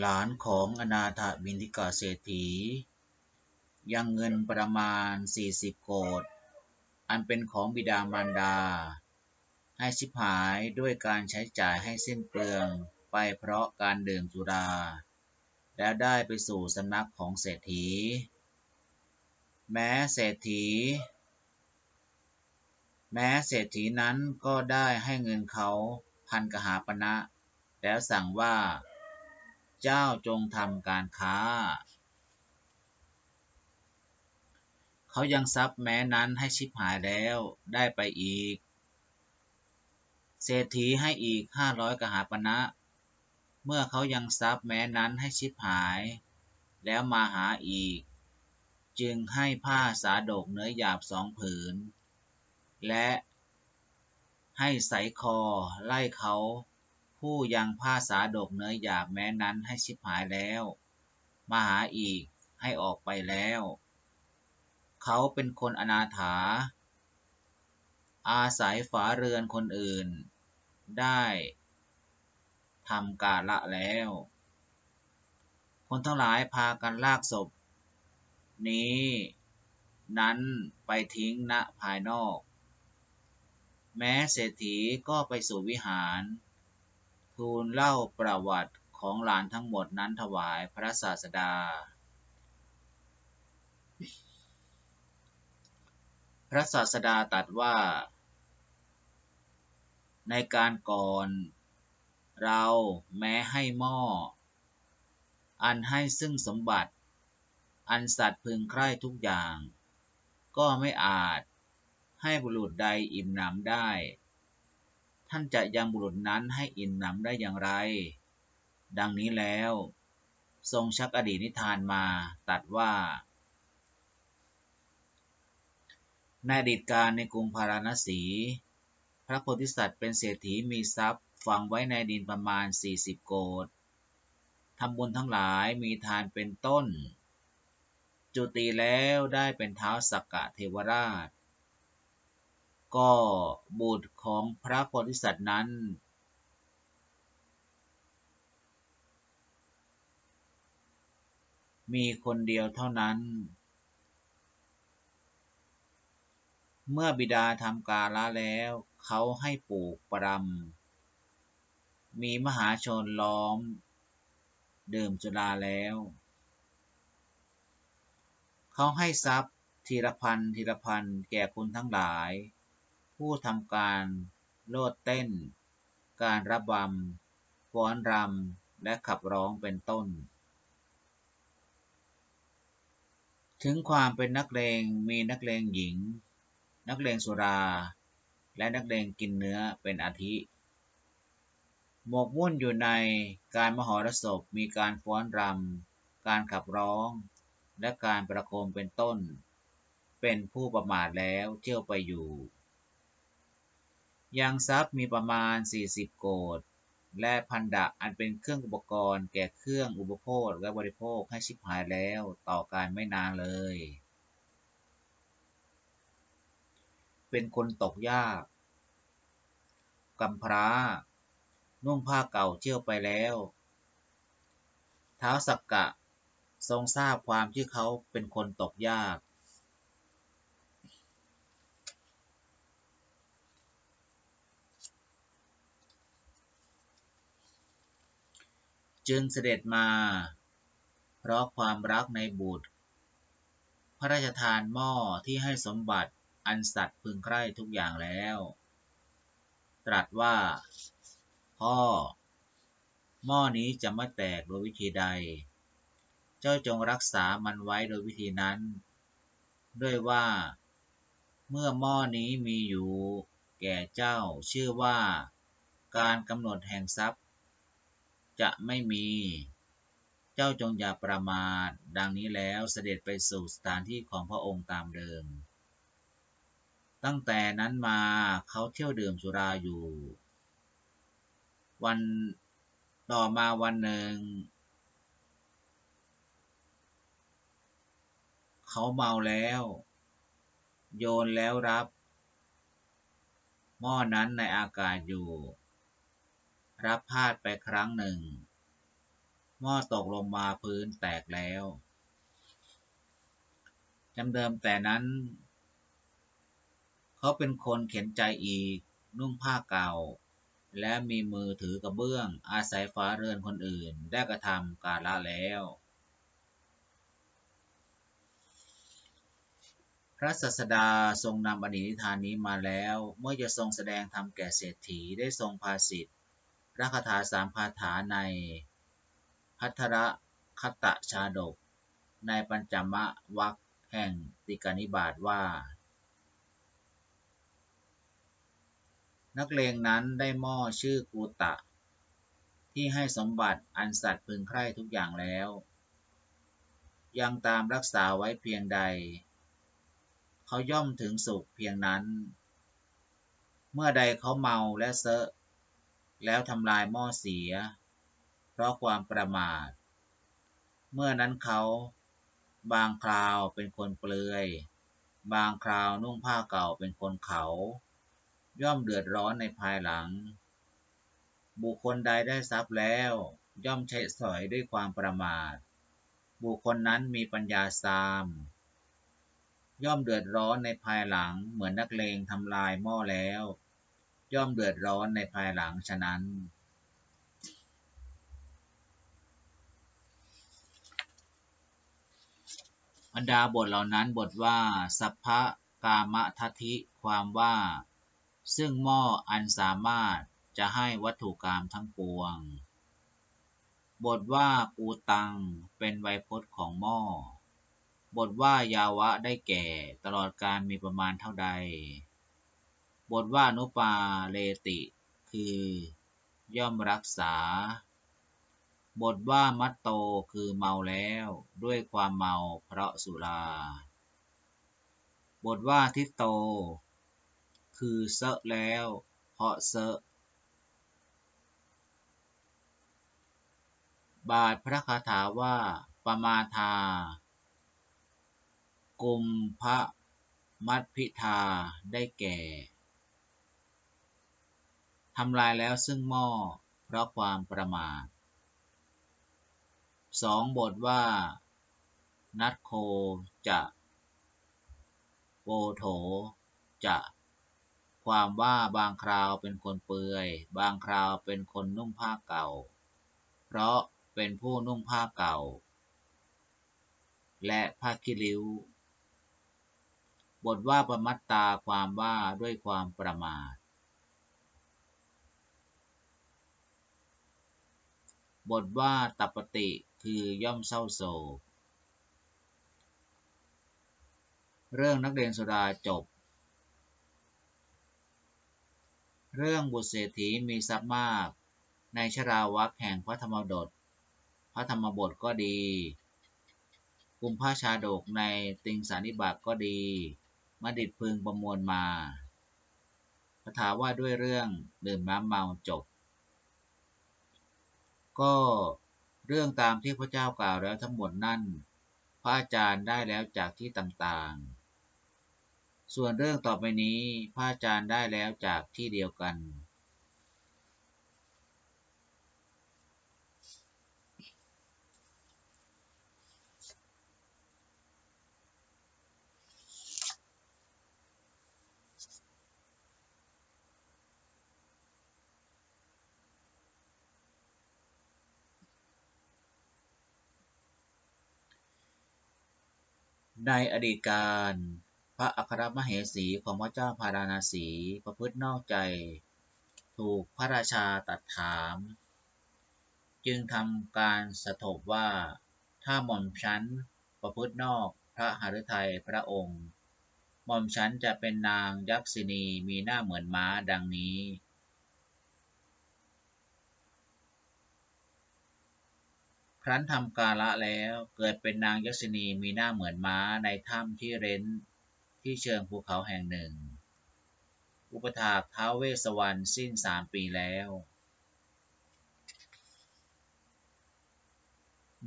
หลานของอนาถบินทิกาเศรษฐี ยังเงินประมาณ 40 โกดอันเป็นของบิดามารดา ให้ชิบหายด้วยการใช้จ่ายให้สิ้นเปลืองไปเพราะการดื่มสุรา แล้วได้ไปสู่สำนักของเศรษฐี แม้เศรษฐี แม้เศรษฐีนั้นก็ได้ให้เงินเขาพันกหาปณะแล้วสั่งว่า เจ้าจงทำการค้า เขายังทรัพย์แม้นั้นให้ชิบหายแล้วได้ไปอีก เศรษฐีให้อีกห้าร้อยกหาปณะเมื่อเขายังทรัพย์แม้นั้นให้ชิบหาย แล้วมาหาอีก จึงให้ผ้าสาดกเนื้อหยาบสองผืน และให้ใส่คอไล่เขา ผู้ยังผ้าสาดกเนื้อหยาบแม้นั้นให้ชิบหายแล้ว มาหาอีกให้ออกไปแล้ว เขาเป็นคนอนาถา อาศัยฝาเรือนคนอื่น ได้ทำกาละแล้ว คนทั้งหลายพากันลากศพ นี้ นั้นไปทิ้งณภายนอก แม้เศรษฐีก็ไปสู่วิหาร ทูลเล่าประวัติของหลานทั้งหมดนั้นถวายพระศาสดา พระศาสดาตรัสว่า ในการก่อน เราแม้ให้หม้อ อันให้ซึ่งสมบัติ อันสัตว์พึงใคร่ทุกอย่าง ก็ไม่อาจให้บุรุษใดอิ่มหนำได้ ท่านจะยังบุรุษนั้นให้อิ่มหนำได้อย่างไร ดังนี้แล้ว ทรงชักอดีตนิทานมาตัดว่า ในอดีตการในกรุงพาราณสี พระโพธิสัตว์เป็นเศรษฐีมีทรัพย์ฝังไว้ในดินประมาณ 40 โกดทำบุญทั้งหลายมีทานเป็นต้น จุติแล้วได้เป็นเท้าสักกะเทวราช ก็บุตรของพระโพธิสัตว์นั้น มีคนเดียวเท่านั้น เมื่อบิดาทำกาละแล้ว เขาให้ปลูกปรำมีมหาชนล้อม ดื่มจุฬาแล้ว เขาให้ทรัพย์ทีละพันทีละพันแก่คนทั้งหลาย ผู้ทำการโลดเต้น การระบำฟ้อนรำ และขับร้องเป็นต้น ถึงความเป็นนักเลงมีนักเลงหญิง นักเลงสุรา และนักเลงกินเนื้อเป็นอาทิหมกมุ่นอยู่ในการมหรสพมีการฟ้อนรำ การขับร้อง และการประโคมเป็นต้น เป็นผู้ประมาทแล้วเที่ยวไปอยู่ ยังทรัพย์มีประมาณ 40 โกดและพันดะอันเป็นเครื่องอุปกรณ์แก่เครื่องอุปโภคและบริโภคให้ชิบหายแล้วต่อการไม่นานเลย เป็นคนตกยากกำพร้า นุ่งผ้าเก่าเที่ยวไปแล้วเท้าสักกะ ทรงทราบความที่เขาเป็นคนตกยาก จึงเสด็จมา เพราะความรักในบุตร พระราชทานหม้อที่ให้สมบัติอันสัตว์พึงใคร่ทุกอย่างแล้ว ตรัสว่า พ่อ หม้อนี้จะไม่แตกโดยวิธีใด เจ้าจงรักษามันไว้โดยวิธีนั้น ด้วยว่า เมื่อหม้อนี้มีอยู่ แก่เจ้าชื่อว่า การกำหนดแห่งทรัพย์ จะไม่มี เจ้าจงอย่าประมาท ดังนี้แล้วเสด็จไปสู่สถานที่ของพระองค์ตามเดิม ตั้งแต่นั้นมาเขาเที่ยวดื่มสุราอยู่ วันต่อมาวันหนึ่ง เขาเมาแล้ว โยนแล้วรับ หม้อนั้นในอากาศอยู่ รับพาดไปครั้งหนึ่ง หม้อตกลงมาพื้นแตกแล้วจำเดิมแต่นั้น เขาเป็นคนเข็นใจอีก นุ่งผ้าเก่า และมีมือถือกระเบื้องอาศัยฟ้าเรือนคนอื่นได้กระทำการละแล้ว พระสัสดาทรงนำอดีนิทานนี้มาแล้ว เมื่อจะทรงแสดงธรรมแก่เศรษฐีได้ทรงภาสิทธิ พระคาถาสามคาถาในพัทระคตะชาดก ในปัญจมะวัคแห่งติกานิบาตว่า นักเลงนั้นได้หม้อชื่อกูตะ ที่ให้สมบัติอันสัตว์พึงใคร่ทุกอย่างแล้ว ยังตามรักษาไว้เพียงใด เขาย่อมถึงสุขเพียงนั้น เมื่อใดเขาเมาและเซอะ แล้วทำลายหม้อเสีย เพราะความประมาท เมื่อนั้นเขา บางคราวเป็นคนเปลือย บางคราวนุ่งผ้าเก่าเป็นคนเขา ย่อมเดือดร้อนในภายหลัง บุคคลใดได้ทรัพย์แล้ว ย่อมใช้สอยด้วยความประมาท บุคคลนั้นมีปัญญาซาม ย่อมเดือดร้อนในภายหลังเหมือนนักเลงทำลายหม้อแล้ว ย่อมเดือดร้อนในภายหลังฉะนั้น บรรดาบทเหล่านั้นบทว่า สัพพะกามทัติความว่า ซึ่งหม้ออันสามารถจะให้วัตถุกรรมทั้งปวง บทว่ากูตังเป็นไวยพจน์ของหม้อบทว่ายาวะได้แก่ตลอดการมีประมาณเท่าใด บทว่านุปาเลติ คือย่อมรักษา บทว่ามัตโตคือเมาแล้ว ด้วยความเมาเพราะสุรา บทว่าทิโต คือเซะแล้ว เพราะเซะบาทพระคาถาว่าปมาทา กุมพระมัดพิธาได้แก่ ทำลายแล้วซึ่งหม้อเพราะความประมาทสองบทว่า นัดโคจะโปโถ จะ ความว่าบางคราวเป็นคนเปื่อย บางคราวเป็นคนนุ่งผ้าเก่า เพราะเป็นผู้นุ่งผ้าเก่า และผ้าคิริ้ว บทว่าประมัตตาความว่าด้วยความประมาท บทว่าตัปติคือย่อมเศร้าโศก เรื่องนักเรียนสุดาจบ เรื่องบุตรเศรษฐีมีทรัพย์มาก ในชราวักแห่งพระธรรมดทพระธรรมบทก็ดี กุมภาชาดกในติงสานิบาตก็ดีมดิดพึงประมวลมาคาถาว่าด้วยเรื่องดื่มน้ำเมาจบ ก็เรื่องตามที่พระเจ้ากล่าวแล้วทั้งหมดนั่น พระอาจารย์ได้แล้วจากที่ต่างๆ ส่วนเรื่องต่อไปนี้พระอาจารย์ได้แล้วจากที่เดียวกัน ในอดีตการ พระอัครมเหสีของพระเจ้าพาราณสีประพฤตินอกใจ ถูกพระราชาตัดถาม จึงทำการสะทบว่า ถ้าหม่อมชั้นประพฤตินอกพระหฤทัยพระองค์ หม่อมชั้นจะเป็นนางยักษินีมีหน้าเหมือนม้าดังนี้ ครั้นทำกาละแล้วเกิดเป็นนางยักษินีมีหน้าเหมือนม้าในถ้ำที่เร้นที่เชิงภูเขาแห่งหนึ่ง อุปถากท้าวเวสวรรณสิ้นสามปีแล้ว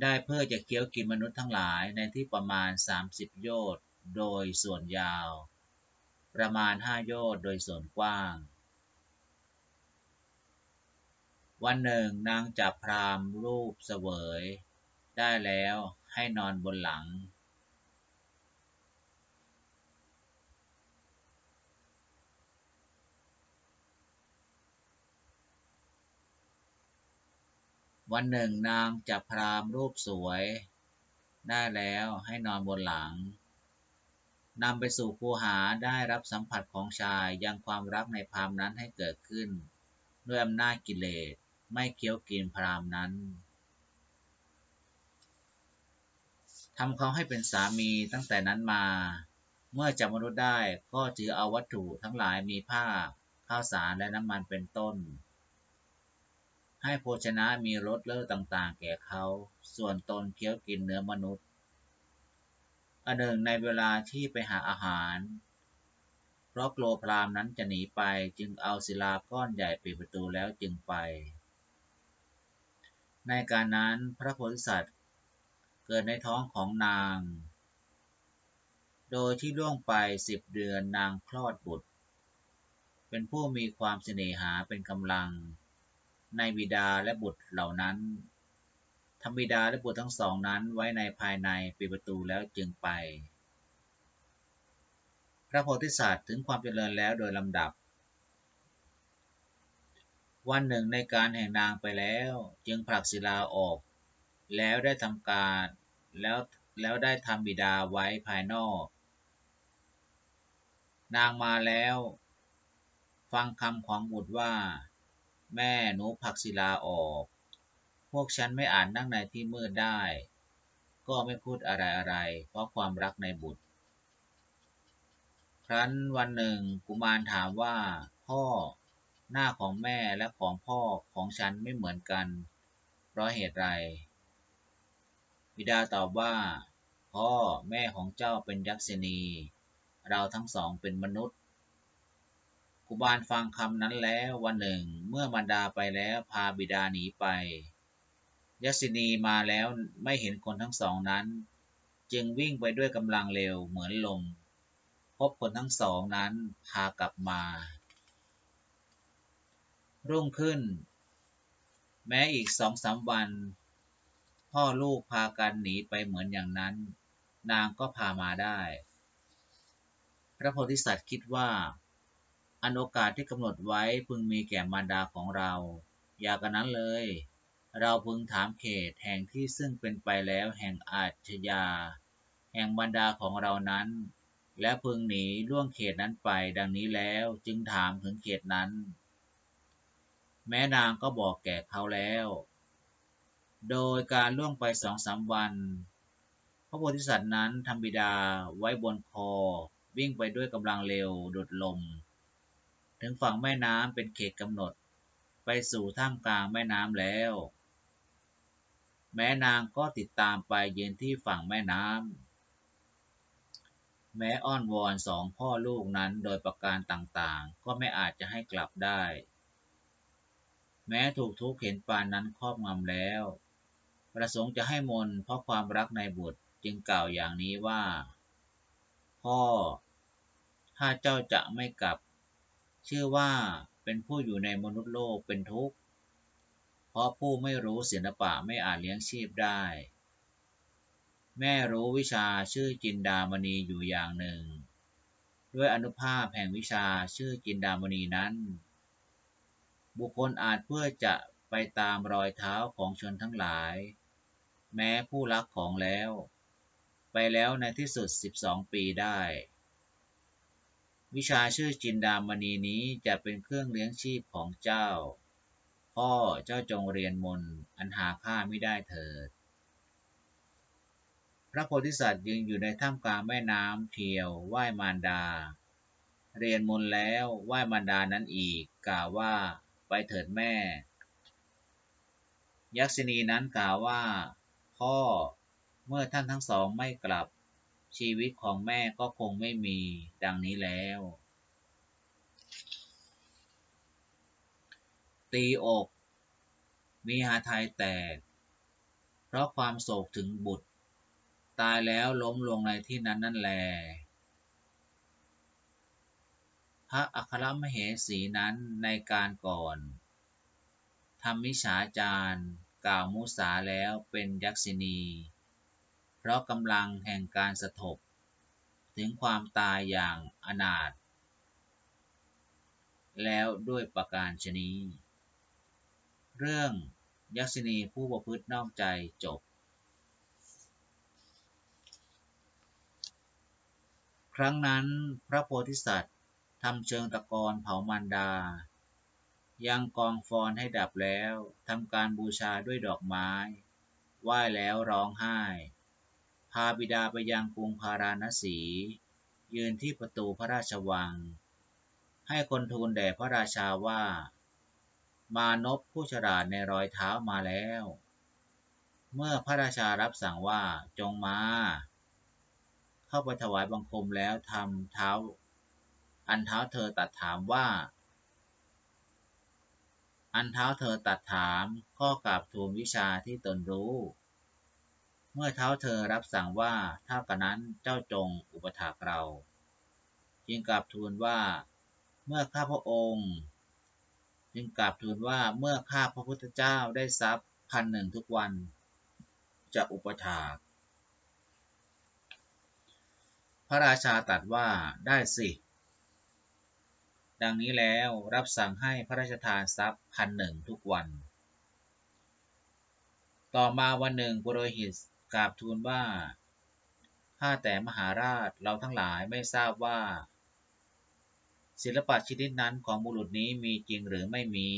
ได้เพื่อจะเคี้ยวกินมนุษย์ทั้งหลายในที่ประมาณ 30 โยชน์โดยส่วนยาว ประมาณ 5 โยชน์โดยส่วนกว้าง วันหนึ่งนางจับพรามรูปเสวย ได้แล้วให้นอนบนหลัง วันหนึ่งนางจับพรามรูปสวย ได้แล้วให้นอนบนหลังนำไปสู่คูหาได้รับสัมผัสของชายยังความรักในพรามนั้นให้เกิดขึ้น ด้วยอำนาจกิเลส ไม่เคี้ยวกินพรามนั้นทำเขาให้เป็นสามีตั้งแต่นั้นมา เมื่อจับมนุษย์ได้ก็ถือเอาวัตถุทั้งหลายมีผ้าข้าวสารและน้ำมันเป็นต้น ให้โภชนะมีรสเลิศต่างๆ แก่เขา ส่วนตนเคี้ยวกินเนื้อมนุษย์ อันหนึ่งในเวลาที่ไปหาอาหาร เพราะกลัวพรามนั้นจะหนีไปจึงเอาศิลาก้อนใหญ่ปิดประตูแล้วจึงไป ในการนั้นพระโพธิสัตว์เกิดในท้องของนาง โดยที่ล่วงไปสิบเดือนนางคลอดบุตร เป็นผู้มีความเสน่หาเป็นกำลัง ในบิดาและบุตรเหล่านั้นธรรมิดาและบุตรทั้งสองนั้นไว้ในภายในปิดประตูแล้วจึงไป พระโพธิสัตว์ถึงความเจริญแล้วโดยลำดับ วันหนึ่งในการแห่งนางไปแล้ว จึงผลักศิลาออก แล้วได้ทำการแล้วแล้วได้ทำบิดาไว้ภายนอก นางมาแล้ว ฟังคำของบุตรว่า แม่หนูผลักศิลาออก พวกฉันไม่อาจนั่งในที่มืดได้ ก็ไม่พูดอะไรอะไร เพราะความรักในบุตร ครั้นวันหนึ่งกุมารถามว่า พ่อ หน้าของแม่และของพ่อของฉันไม่เหมือนกัน เพราะเหตุไร บิดาตอบว่า พ่อแม่ของเจ้าเป็นยักษินี เราทั้งสองเป็นมนุษย์ กุบาลฟังคำนั้นแล้ววันหนึ่งเมื่อมารดาไปแล้วพาบิดาหนีไป ยัสินีมาแล้วไม่เห็นคนทั้งสองนั้น จึงวิ่งไปด้วยกำลังเร็วเหมือนลม พบคนทั้งสองนั้นพากลับมา รุ่งขึ้น แม้อีกสองสามวัน พ่อลูกพากันหนีไปเหมือนอย่างนั้น นางก็พามาได้ พระโพธิสัตว์คิดว่า อันโอกาสที่กำหนดไว้พึงมีแก่มารดาของเรา อย่ากันนั้นเลย เราพึงถามเขตแห่งที่ซึ่งเป็นไปแล้วแห่งอาชญา แห่งบรรดาของเรานั้นและพึงหนีล่วงเขตนั้นไปดังนี้แล้วจึงถามถึงเขตนั้น แม่นางก็บอกแก่เขาแล้ว โดยการล่วงไปสองสามวัน พระโพธิสัตว์นั้นทำบิดาไว้บนคอ วิ่งไปด้วยกำลังเร็วดุดลม ถึงฝั่งแม่น้ำเป็นเขตกำหนด ไปสู่ท่ามกลางแม่น้ำแล้ว แม้นางก็ติดตามไปเยืนที่ฝั่งแม่น้ำ แม้อ้อนวอนสองพ่อลูกนั้นโดยประการต่างๆ ก็ไม่อาจจะให้กลับได้ แม้ถูกทุกข์เห็นปานนั้นครอบงำแล้ว ประสงค์จะให้มนเพราะความรักในบุตรจึงกล่าวอย่างนี้ว่า พ่อ ถ้าเจ้าจะไม่กลับ ชื่อว่าเป็นผู้อยู่ในมนุษย์โลกเป็นทุกข์ เพราะผู้ไม่รู้ศิลปะไม่อาจเลี้ยงชีพได้ แม่รู้วิชาชื่อจินดามณีอยู่อย่างหนึ่ง ด้วยอนุภาพแห่งวิชาชื่อจินดามณีนั้น บุคคลอาจเพื่อจะไปตามรอยเท้าของชนทั้งหลาย แม้ผู้รักของแล้ว ไปแล้วในที่สุด 12 ปีได้ วิชาชื่อจินดามณีนี้จะเป็นเครื่องเลี้ยงชีพของเจ้า พ่อเจ้าจงเรียนมนอันหาค่าไม่ได้เถิด พระโพธิสัตว์ยืนอยู่ในท่ามกลางแม่น้ำเพียวไหว้มารดา เรียนมนแล้วไหว้มารดานั้นอีกกล่าวว่า ไปเถิดแม่ ยักษินีนั้นกล่าวว่า พ่อเมื่อท่านทั้งสองไม่กลับชีวิตของแม่ก็คงไม่มีดังนี้แล้ว ตีอกมีหาไทยแตก เพราะความโศกถึงบุตร ตายแล้วล้มลงในที่นั้นนั่นแล พระอัครมเหสีนั้นในการก่อนทำมิจฉาจารกล่าวมุสาแล้วเป็นยักษินี เพราะกำลังแห่งการสะทบถึงความตายอย่างอนาถแล้วด้วยประการชนีเรื่องยักษินีผู้ประพฤตินอกใจจบ ครั้งนั้นพระโพธิสัตว ทำเชิงตะกอนเผามารดา ยังกองฟอนให้ดับแล้วทำการบูชาด้วยดอกไม้ไหว้แล้วร้องไห้ พาบิดาไปยังกรุงพาราณสี ยืนที่ประตูพระราชวัง ให้คนทูลแด่พระราชาว่า มานพผู้ฉลาดในรอยเท้ามาแล้ว เมื่อพระราชารับสั่งว่าจงมา เข้าไปถวายบังคมแล้วทำเท้า อันเท้าเธอตัดถามว่า อันเท้าเธอตัดถามก็กราบทูลวิชาที่ตนรู้ เมื่อเท้าเธอรับสั่งว่าถ้ากระนั้นเจ้าจงอุปถากเรา จึงกราบทูลว่า เมื่อข้าพระองค์ จึงกราบทูลว่าเมื่อข้าพระพุทธเจ้าได้ทรัพย์พันหนึ่งทุกวันจะอุปถากพระราชาตรัสว่าได้สิ ดังนี้แล้วรับสั่งให้พระราชทานทรัพย์พันหนึ่งทุกวัน ต่อมาวันหนึ่งปุโรหิตกราบทูลว่าข้าแต่มหาราชเราทั้งหลายไม่ทราบว่า ศิลปะชนิดนั้นของบุรุษนี้มีจริงหรือไม่มี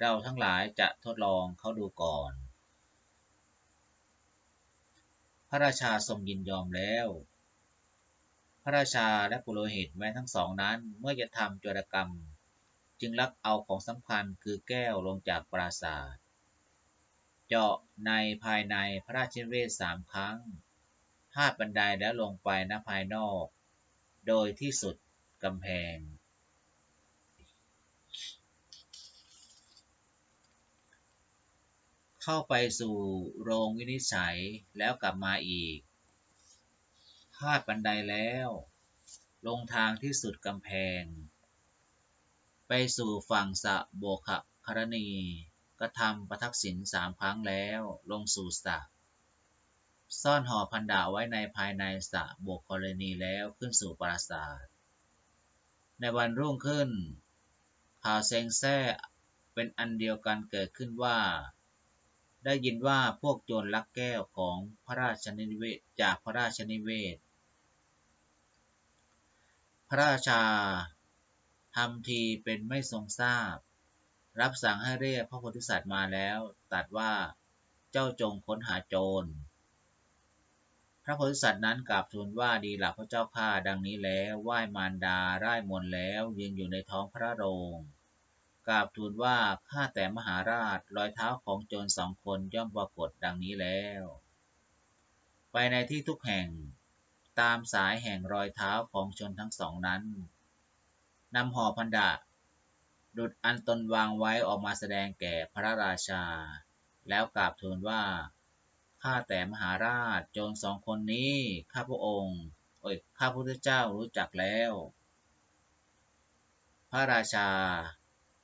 เราทั้งหลายจะทดลองเขาดูก่อน พระราชาทรงยินยอมแล้ว พระราชาและปุโรหิตแม้ทั้งสองนั้น เมื่อจะทำจรกรรม จึงลักเอาของสำคัญคือแก้วลงจากปราสาท เจาะในภายในพระราชเวทสามครั้งพาดบันไดแล้วลงไปณภายนอก โดยที่สุดกำแพง เข้าไปสู่โรงวินิจฉัยแล้วกลับมาอีกาดบันไดแล้ว ลงทางที่สุดกำแพง ไปสู่ฝั่งสะโบกะครณีกระทำประทักษิณสามครั้งแล้วลงสู่สะซ่อนห่อพันดาไว้ในภายในสะโบกรณีแล้วขึ้นสู่ปราสาท ในวันรุ่งขึ้น ข่าวเซงแซ่เป็นอันเดียวกันเกิดขึ้นว่า ได้ยินว่าพวกโจรลักแก้วของพระราชนิเวศจากพระราชนิเวศ ระราชาทำทีเป็นไม่ทรงทราบ รับสั่งให้เรียกพระโพธิสัตว์มาแล้ว ตัดว่าเจ้าจงค้นหาโจร พระโพธิสัตว์นั้นกราบทูลว่าดีหลับพระเจ้าข้าดังนี้แล้วไหว้มารดาไร้มนแล้วยืนอยู่ในท้องพระโรงกราบทูลว่าข้าแต่มหาราชรอยเท้าของโจรสองคนย่อมปรากฏดังนี้แล้ว ไปในที่ทุกแห่ง ตามสายแห่งรอยเท้าของชนทั้งสองนั้นนำห่อพันดะดุดอันตนวางไว้ออกมาแสดงแก่พระราชา แล้วกราบทูลว่า ข้าแต่มหาราชโจรสองคนนี้ ข้าพระองค์โอ้ยข้าพุทธเจ้ารู้จักแล้ว พระราชา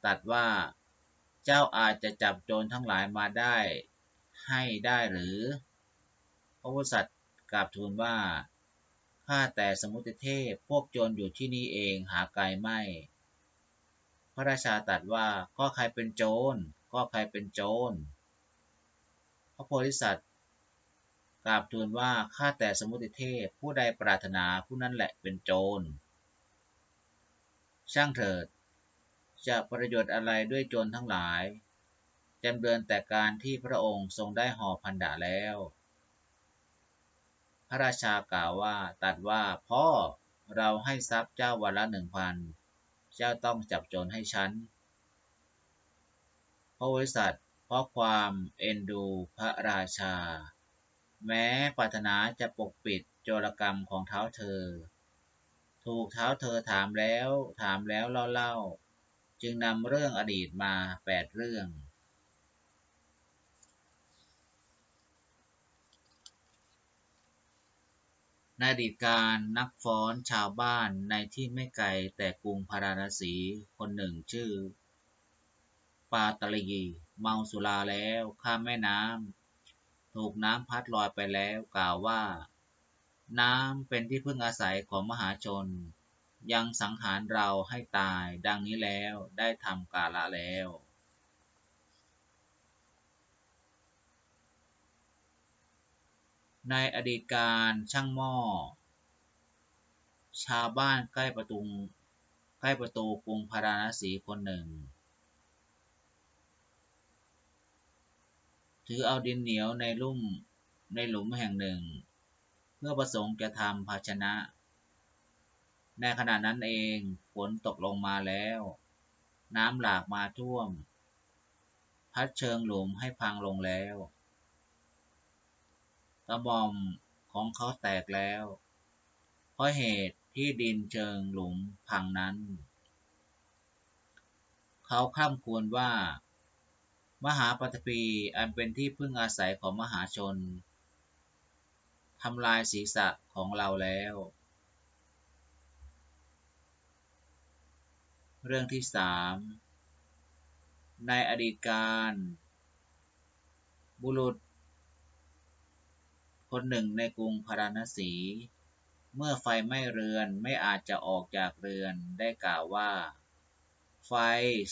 ตัดว่าเจ้าอาจจะจับโจรทั้งหลายมาได้ให้ได้หรือ พระพุทธสัตว์กราบทูลว่า ข้าแต่สมุติเทพพวกโจรอยู่ที่นี่เองหาไกลไม่ พระราชาตรัสว่าก็ใครเป็นโจรก็ใครเป็นโจร พระโพธิสัตว์กราบทูลว่าข้าแต่สมุติเทพผู้ใดปรารถนาผู้นั้นแหละเป็นโจร ช่างเถิด จะประโยชน์อะไรด้วยโจรทั้งหลายจำเดินแต่การที่พระองค์ทรงได้ห่อพันดาแล้ว พระราชากล่าวว่าตัดว่าพ่อเราให้ทรัพย์เจ้าวันละหนึ่งพันเจ้าต้องจับโจรให้ฉันพระบริษัทเพราะความเอ็นดูพระราชา แม้ปรารถนาจะปกปิดโจรกรรมของเท้าเธอ ถูกเท้าเธอถามแล้วถามแล้วเล่าๆ จึงนำเรื่องอดีตมาแปดเรื่อง ในอดีตการนักฟ้อนชาวบ้านในที่ไม่ไกลแต่กรุงพาราณสีคนหนึ่งชื่อ ปาตลีเมาสุราแล้วข้ามแม่น้ำถูกน้ำพัดลอยไปแล้วกล่าวว่า น้ำเป็นที่พึ่งอาศัยของมหาชน ยังสังหารเราให้ตายดังนี้แล้วได้ทำกาละแล้ว ในอดีตการช่างหม้อ ชาวบ้านใกล้ประตูใกล้ประตูกรุงพาราณสีคนหนึ่ง ถือเอาดินเหนียวในลุ่มในหลุมแห่งหนึ่ง เพื่อประสงค์จะทำภาชนะ ในขณะนั้นเองฝนตกลงมาแล้ว น้ำหลากมาท่วม พัดเชิงหลุมให้พังลงแล้ว กระบอมของเขาแตกแล้ว เพราะเหตุที่ดินเชิงหลุมพังนั้น เขาข้ามควรว่า มหาปฐพีอันเป็นที่พึ่งอาศัยของมหาชนทำลายศีรษะของเราแล้ว เรื่องที่สามในอดีตการ บุรุษ คนหนึ่งในกรุงพาราณสี เมื่อไฟไหม้เรือนไม่อาจจะออกจากเรือนได้กล่าวว่า ไฟ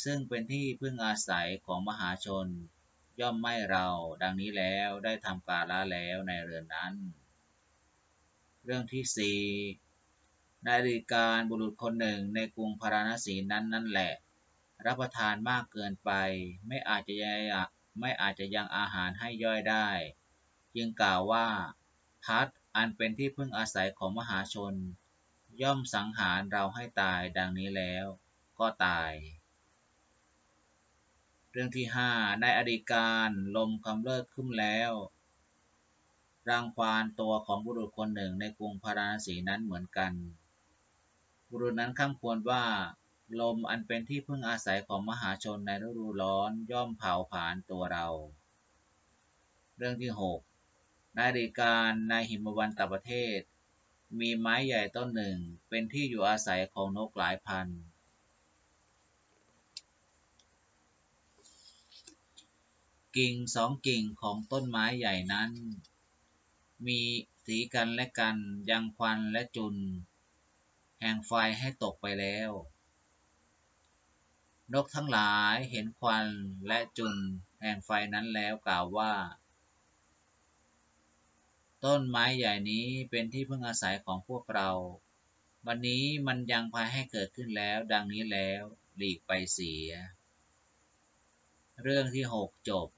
ซึ่งเป็นที่พึ่งอาศัยของมหาชน ย่อมไหม้เราดังนี้แล้วได้ทำกาละแล้วในเรือนนั้น เรื่องที่สี่นาฬิการบุรุษคนหนึ่งในกรุงพาราณสีนั้นนั่นแหละ รับประทานมากเกินไป ไม่อาจจะยังไม่อาจจะยังอาหารให้ย่อยได้ จึงกล่าวว่าพัดอันเป็นที่พึ่งอาศัยของมหาชน ย่อมสังหารเราให้ตายดังนี้แล้วก็ตาย เรื่องที่ห้าในอดีตการลมกำเริบขึ้นแล้วรังควานตัวของบุรุษคนหนึ่งในกรุงพาราณสีนั้นเหมือนกัน บุรุษนั้นข้ามควรว่า ลมอันเป็นที่พึ่งอาศัยของมหาชนในฤดูร้อนย่อมเผาผลาญตัวเรา เรื่องที่หก นาฬิกาในหิมวันตประเทศ มีไม้ใหญ่ต้นหนึ่งเป็นที่อยู่อาศัยของนกหลายพัน กิ่งสองกิ่งของต้นไม้ใหญ่นั้น มีสีกันและกันยังควันและจุน แห่งไฟให้ตกไปแล้ว นกทั้งหลายเห็นควันและจุนแห่งไฟนั้นแล้วกล่าวว่า ต้นไม้ใหญ่นี้เป็นที่พึ่งอาศัยของพวกเรา วันนี้มันยังพาให้เกิดขึ้นแล้ว ดังนี้แล้ว หลีกไปเสีย เรื่องที่หกจบ